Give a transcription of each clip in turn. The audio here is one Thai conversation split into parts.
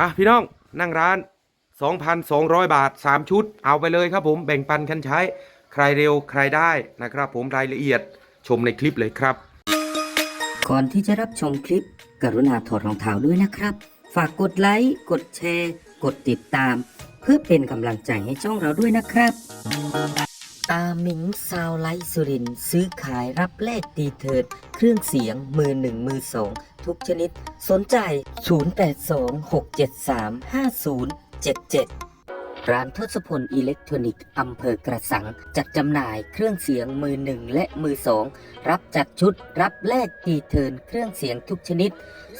อะพี่น้องนั่งร้าน 2,200 บาท 3 ชุด เอาไปเลยครับผมแบ่งปันกันใช้ ใครเร็วใครได้นะครับ ผมรายละเอียดชมในคลิปเลยครับ ก่อนที่จะรับชมคลิป กรุณาถอดรองเท้าด้วยนะครับ ฝากกดไลค์กดแชร์ กดติดตาม เพื่อเป็นกำลังใจให้ช่องเราด้วยนะครับ ตาหมิงซาวไลสุริน ซื้อขายรับแลกดีเทิด เครื่องเสียงมือหนึ่งมือสองทุกชนิด สนใจ 0826735077 ร้านทศพลอิเล็กทรอนิกส์อำเภอกระสัง จัดจำหน่ายเครื่องเสียงมือหนึ่งและมือสองรับจัดชุดรับแลกดีเทินเครื่องเสียงทุกชนิด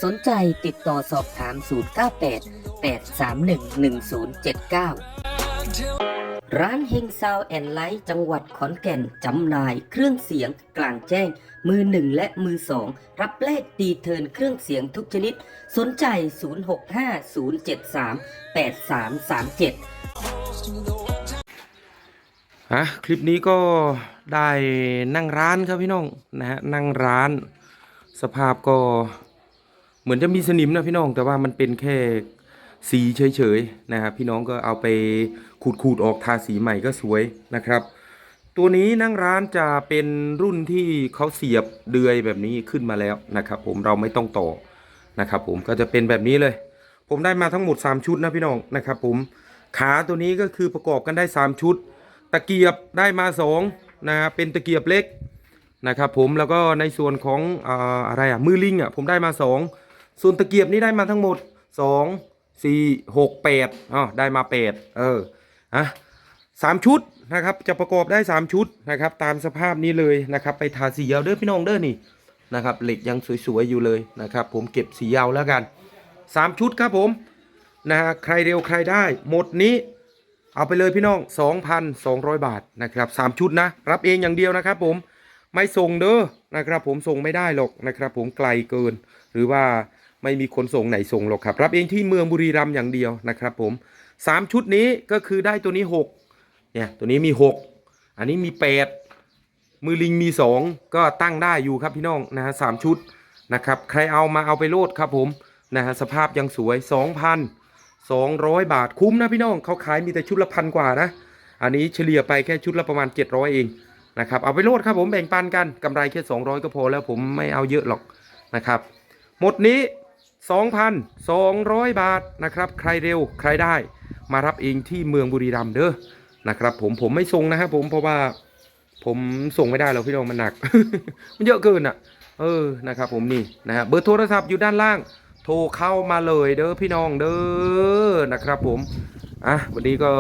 สนใจติดต่อสอบถาม 098 831 1079 ร้านเฮงซาวแอนไลท์จังหวัดขอนแก่นจำหน่ายเครื่องเสียงกลางแจ้ง มือหนึ่งและมือสองรับแลกดีเทินเครื่องเสียงทุกชนิด สนใจ 065-073-8337อะคลิปนี้ก็ได้นั่งร้านครับพี่น้องนะฮะนั่งร้าน สภาพก็เหมือนจะมีสนิมนะพี่น้องแต่ว่ามันเป็นแค่ สีเฉยๆนะครับพี่น้องก็เอาไปขูดๆออกทาสีใหม่ก็สวยนะครับ ตัวนี้นั่งร้านจะเป็นรุ่นที่เขาเสียบเดือยแบบนี้ขึ้นมาแล้วนะครับ ผมเราไม่ต้องต่อนะครับ ผมก็จะเป็นแบบนี้เลย ผมได้มาทั้งหมด 3 ชุดนะพี่น้องนะครับ ผมขาตัวนี้ก็คือประกอบกันได้ 3 ชุด ตะเกียบได้มา2นะเป็นตะเกียบเล็กนะครับ ผมแล้วก็ในส่วนของออะไรอะมือลิงอะผมได้มา 2 ส่วนตะเกียบนี้ได้มาทั้งหมด 2 4 6 8อ๋อได้มา8เอออะสามชุดนะครับ จะประกอบได้3ชุดนะครับ ตามสภาพนี้เลยนะครับ ไปทาสียาวเด้อพี่น้องเด้อนี่นะครับเหล็กยังสวยๆอยู่เลยนะครับ ผมเก็บสียาวแล้วกัน3ชุดครับผมนะฮะใครเร็วใครได้หมดนี้เอาไปเลยพี่น้อง 2,200 บาทนะครับ3ชุดนะ รับเองอย่างเดียวนะครับผมไม่ส่งเด้อนะครับผมส่งไม่ได้หรอกนะครับผมไกลเกิน หรือว่า ไม่มีคนส่งไหนส่งหรอกครับ รับเองที่เมืองบุรีรัมย์อย่างเดียวนะครับผม 3 ชุดนี้ก็คือได้ตัวนี้ 6 เนี่ย ตัวนี้มี 6 อันนี้มี 8 มือลิงมี 2 ก็ตั้งได้อยู่ครับพี่น้องนะฮะสามชุดนะครับ ใครเอามาเอาไปโลดครับผมนะฮะสภาพยังสวย 2,200 บาทคุ้มนะพี่น้องเขาขายมีแต่ชุดละพันกว่านะ อันนี้เฉลี่ยไปแค่ชุดละประมาณ 700 เองนะครับเอาไปโลดครับผมแบ่งปันกันกำไรแค่ 200 ก็พอแล้วผมไม่เอาเยอะหรอกนะครับ หมดนี้ 2,200 บาทนะครับ ใครเร็วใครได้มารับเองที่เมืองบุรีรัมย์เด้อนะครับ ผมผมไม่ส่งนะครับผมเพราะว่าผมส่งไม่ได้หรอกพี่น้องมันหนัก มันเยอะเกินอะ เออนะครับ ผมนี่นะฮะเบอร์โทรศัพท์อยู่ด้านล่าง โทรเข้ามาเลยเด้อพี่น้องเด้อนะครับ ผมอะวันนี้ก็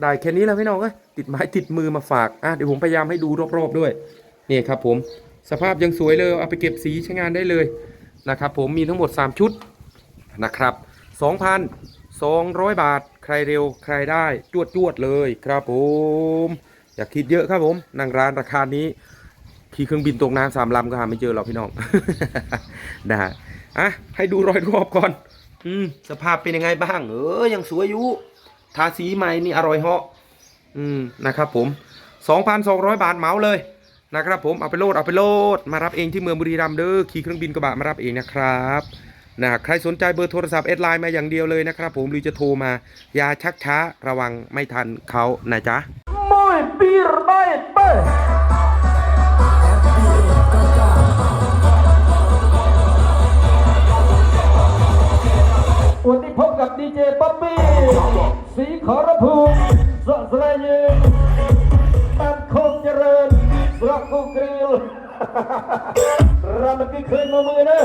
ได้แค่นี้แล้วพี่น้องเอ้ยติดไม้ติดมือมาฝากอะเดี๋ยวผมพยายามให้ดูรอบๆด้วยนี่ครับ ผมสภาพยังสวยเลยเอาไปเก็บสีใช้งานได้เลย นะครับผมมีทั้งหมด 3 ชุดนะครับ 2,200 บาท ใครเร็วใครได้จวดจวดเลยครับผม อย่าคิดเยอะครับผมนั่งร้านราคานี้ขี่เครื่องบินตกน้ำสามลำก็หาไม่เจอหรอกพี่น้องนะฮะอะให้ดูรอยรอบก่อนอืมสภาพเป็นยังไงบ้าง เออยังสวยอยู่ทาสีใหม่นี่อร่อยเหาะอืมนะครับผม 2,200 บาทเหมาเลย นะครับผมเอาไปโลดเอาไปโลดมารับเองที่เมืองบุรีรัมย์เด้อขี่เครื่องบินกระบะมารับเองนะครับนะใครสนใจเบอร์โทรศัพท์แอดไลน์มาอย่างเดียวเลยนะครับผมหรือจะโทรมา อย่าชักช้าระวังไม่ทันเขานะจ๊ะ Muy pirbaite! วัน กูกริลรำมันกี่คืนมามือนะ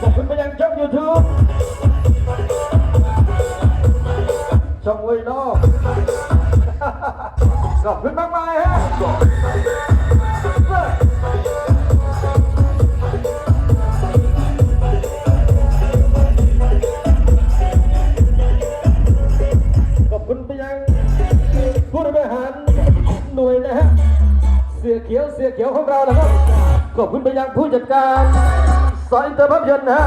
ขอบคุณไปยังช่องยูทูบช่องเวยนอกขอบคุณมากมายฮะ หน่วยนะฮะ เสือเขียวเสือเขียวของเรานะครับ ขอบคุณไปยังผู้จัดการสายอินเตอร์ภาพยนตร์นะฮะ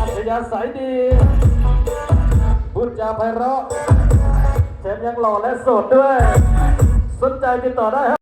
อัจฉริยะสายดีพูดจาไพเราะแถมยังหล่อและโสดด้วย สนใจติดต่อได้ครับ